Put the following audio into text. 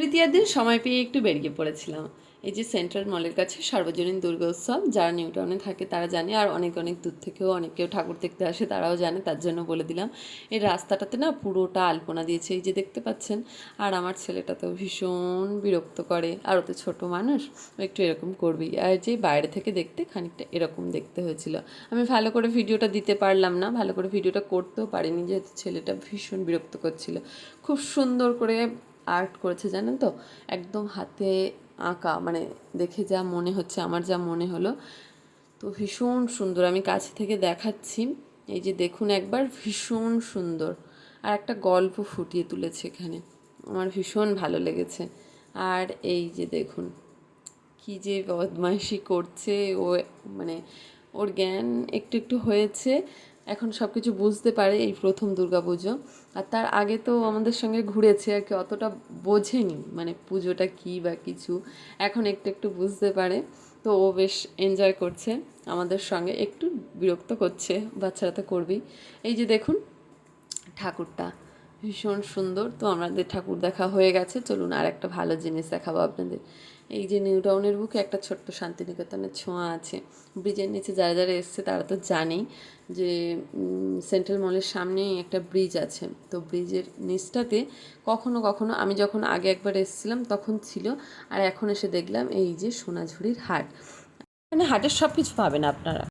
তৃতীয়ার দিন সময় পেয়ে একটু বেরিয়ে পড়েছিলাম। এই যে সেন্ট্রাল মলের কাছে সার্বজনীন দুর্গোৎসব, যারা নিউটাউনে থাকে তারা জানে, আর অনেক অনেক দূর থেকেও অনেক কেউ ঠাকুর দেখতে আসে তারাও জানে, তার জন্য বলে দিলাম। এই রাস্তাটাতে না পুরোটা আলপনা দিয়েছে, এই যে দেখতে পাচ্ছেন। আর আমার ছেলেটা তো ভীষণ বিরক্ত করে, আর ও তো ছোটো মানুষ একটু এরকম করবেই। আর যে বাইরে থেকে দেখতে খানিকটা এরকম দেখতে হয়েছিল। আমি ভালো করে ভিডিওটা দিতে পারলাম না, ভালো করে ভিডিওটা করতেও পারিনি, যেহেতু ছেলেটা ভীষণ বিরক্ত করছিল। খুব সুন্দর করে আর্ট করেছে, জানেন তো? একদম হাতে আঁকা মানে দেখে যা মনে হচ্ছে, আমার যা মনে হলো। তো ভীষণ সুন্দর, আমি কাছে থেকে দেখাচ্ছি। এই যে দেখুন একবার, ভীষণ সুন্দর। আর একটা গল্প ফুটিয়ে তুলেছে এখানে। আমার ভীষণ ভালো লেগেছে। আর এই যে দেখুন, কি যে বদমাইশি করছে, ও মানে ওর জ্ঞান একটু একটু হয়েছে। এখন সব কিছু বুঝতে পারে এই প্রথম দুর্গাপুজো। আর তার আগে তো আমাদের সঙ্গে ঘুরেছে আর কি, অতটা বোঝেনি মানে পুজোটা কী বা কিছু। এখন একটু একটু বুঝতে পারে। তো ও বেশ এনজয় করছে আমাদের সঙ্গে। একটু বিরক্ত করছে, বাচ্চারা তো করবেই। এই যে দেখুন, ঠাকুরটা। ভীষণ সুন্দর। তো আমাদের ঠাকুর দেখা হয়ে গেছে। চলুন আর একটা ভালো জিনিস দেখাবো আপনাদের। এই যে নিউ টাউনের বুকে একটা ছোট্ট শান্তিনিকেতনের ছোঁয়া আছে। ব্রিজের নিচে যারা যারা এসছে তারা তো জানেই যে সেন্ট্রাল মলের সামনেই একটা ব্রিজ আছে। তো ব্রিজের নিচটাতে কখনো কখনো আমি যখন আগে একবার এসেছিলাম তখন ছিল। আর এখন এসে দেখলাম এই যে সোনাঝুরির হাট। মানে হাটের সব কিছু পাবেন আপনারা।